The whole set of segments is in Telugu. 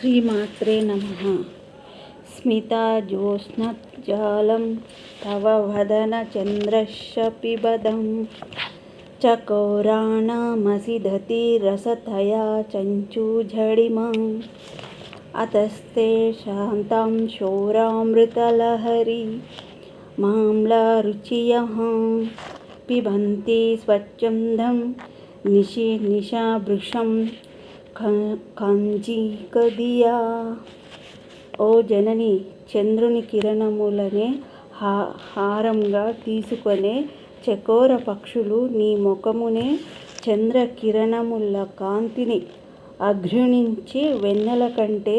श्रीमात्रे नमः। स्मिताज्योत्स्नजालं तव वदनचन्द्रशपिबदं। चकोराणामसिधतिरसतया चञ्चूझडिमाम्। अतस्ते शान्तां शोरामृतलहरी माम्लारुचियः पिबन्ति स्वच्छन्दं, निशि निशाभृशं స్వచ్ఛందం నిశి ఓ జనని చంద్రుని కిరణములనే హా హారంగా తీసుకొనే చకోర పక్షులు నీ ముఖమునే చంద్ర కిరణముల కాంతిని అఘ్రుణించి వెన్నెల కంటే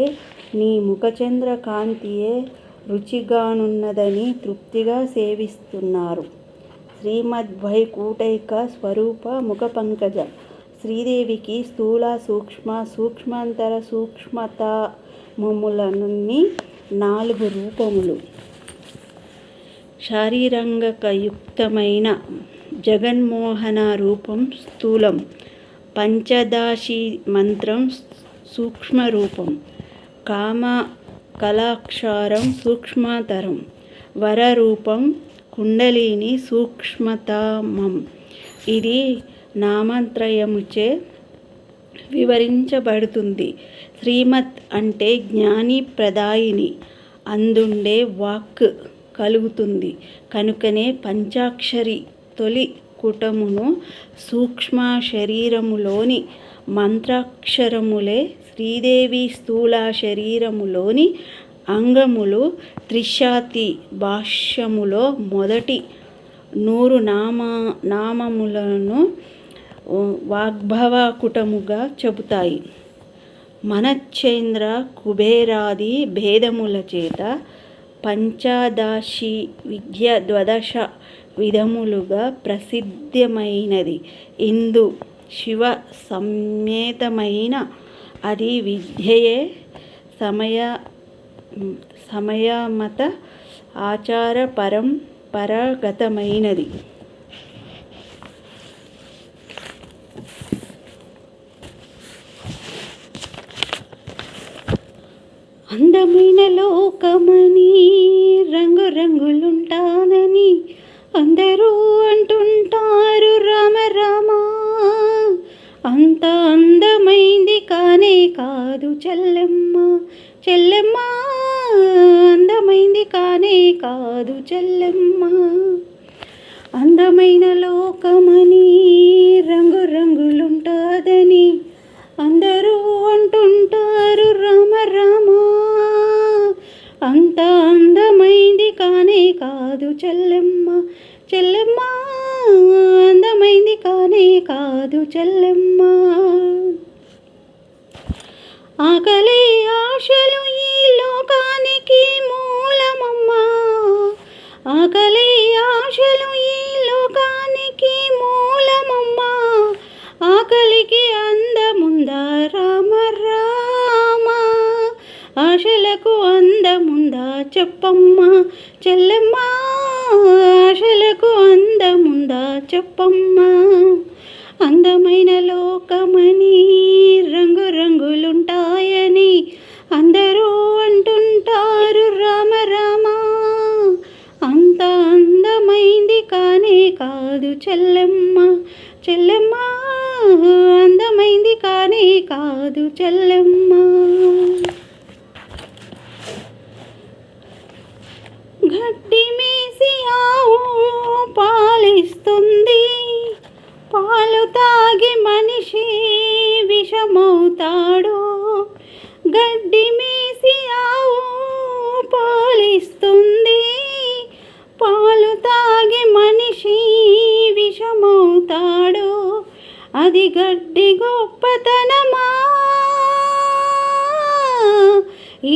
నీ ముఖచంద్ర కాంతియే రుచిగానున్నదని తృప్తిగా సేవిస్తున్నారు. శ్రీమద్వైకూటైక స్వరూప ముఖ పంకజ శ్రీదేవికి స్థూల సూక్ష్మ సూక్ష్మాంతర సూక్ష్మతమములనున్ని నాలుగు రూపములు. శారీరంగకయుక్తమైన జగన్మోహన రూపం స్థూలం. పంచదాశి మంత్రం సూక్ష్మ రూపం కామ కళాక్షారం సూక్ష్మతరం. వరరూపం కుండలిని సూక్ష్మతమం. ఇది నామత్రయముచే వివరించబడుతుంది. శ్రీమత్ అంటే జ్ఞాని ప్రదాయిని అందుండే వాక్ కలుగుతుంది. కనుకనే పంచాక్షరి తొలి కుటమును సూక్ష్మ శరీరములోని మంత్రాక్షరములే శ్రీదేవి స్థూల శరీరములోని అంగములు త్రిశాతి భాష్యములో మొదటి నూరు నామ నామములను వాగ్భవకుటముగా చెబుతాయి. మనచ్చేంద్ర కుబేరాది భేదముల చేత పంచాదాశి విద్య ద్వదశ విధములుగా ప్రసిద్ధమైనది. ఇందు శివ సమేతమైన అది విద్యయే సమయ సమయమత ఆచార పరంపరాగతమైనది అందమైన లోకమని రంగు రంగులుంటాదని అందరూ అంటుంటారు రామ రామ. అంత అందమైంది కానే కాదు చెల్లెమ్మ చెల్లెమ్మ. అందమైంది కానే కాదు చెల్లెమ్మ. అందమైన లోకమని చెల్లెమ్మ చెల్లెమ్మ అందమైంది కానే కాదు చెల్లెమ్మ. ఆకలి ఆశలు ఈ లోకానికి మూలమమ్మా. ఆకలి ఆశలు ఈ లోకానికి మూలమమ్మా. ఆకలికి చెప్పమ్మా చెల్లెమ్మ ఆశలకు అందముందా చెప్పమ్మా. అందమైన లోకమని రంగు రంగులుంటాయని అందరూ అంటుంటారు రామ రామ. అంత అందమైంది కానే కాదు చెల్లెమ్మ చెల్లెమ్మ. అందమైంది కానే కాదు చెల్లెమ్మ. గడ్డి మేసి ఆవు పాలిస్తుంది. పాలు తాగి మనిషి విషమవుతాడు. గడ్డి మేసి ఆవు పాలిస్తుంది. పాలు తాగి మనిషి విషమవుతాడు. అది గడ్డి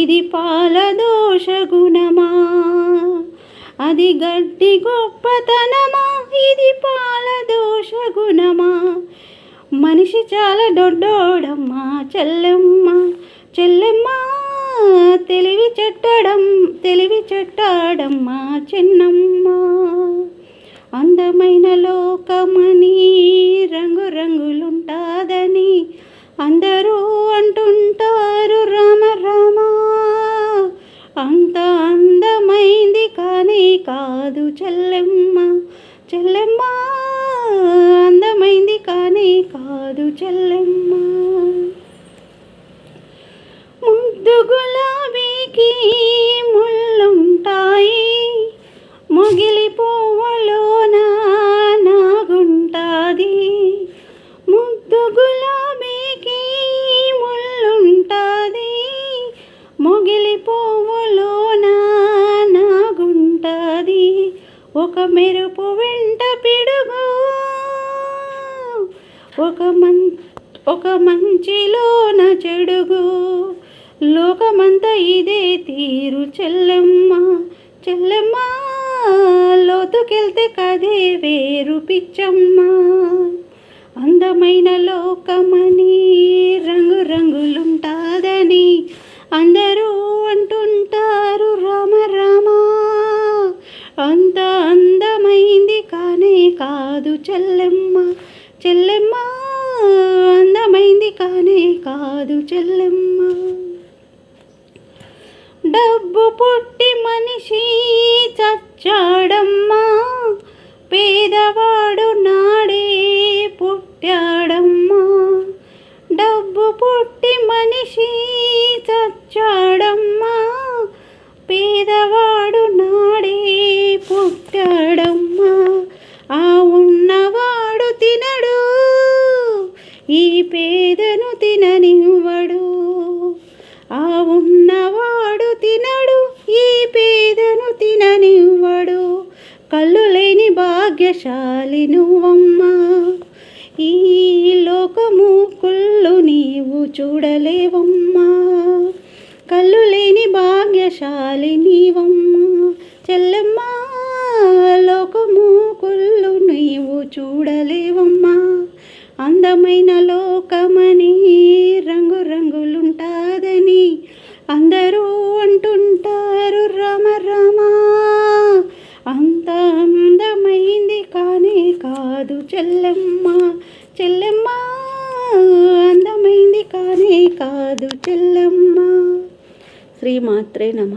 ఇది పాలదోష గుణమా? అది గడ్డి గొప్పతనమా? ఇది పాలదోష గుణమా? మనిషి చాలా దొడ్డోడమ్మా చెల్లెమ్మ చెల్లెమ్మ తెలివి చెట్టడం తెలివి చెట్టాడమ్మా చిన్నమ్మ. అందమైన లోకమని రంగు రంగులుంటాదని అందరూ అంటుంటారు. కాదు చెల్లెమ్మ చెల్లెమ్మ అందమైంది కానీ కాదు చెల్లెమ్మ. ముద్దు గులాబీకి మెరుపు వెంట పిడుగు. ఒక మం ఒక మంచిలోన చెడుగు. లోకమంతా ఇదే తీరు చెల్లెమ్మ చెల్లెమ్మ. లోతుకెళ్తే కదే వేరు పిచ్చమ్మ. అందమైన లోకమ కాదు చెల్లెమ్మ. డబ్బు పుట్టి మనిషి చచ్చాడమ్మా. పేదవాడు నాడే పేదను తిననివ్వడు. ఆ ఉన్నవాడు తినడు ఈ పేదను తిననివ్వడు. కళ్ళు లేని భాగ్యశాలి నువ్వమ్మా. ఈ లోకము కుళ్ళు నీవు చూడలేవమ్మా. కళ్ళు లేని భాగ్యశాలి నీవమ్మా. చెల్లెమ్మా లోకము కుళ్ళు నీవు చూడలేవమ్మా. అందమైన లోకమని రంగు రంగులుంటాదని అందరూ అంటుంటారు రామ రామ. అంత అందమైంది కానీ కాదు చెల్లెమ్మ చెల్లెమ్మ. అందమైంది కానీ కాదు చెల్లెమ్మ. శ్రీమాత్రే నమ.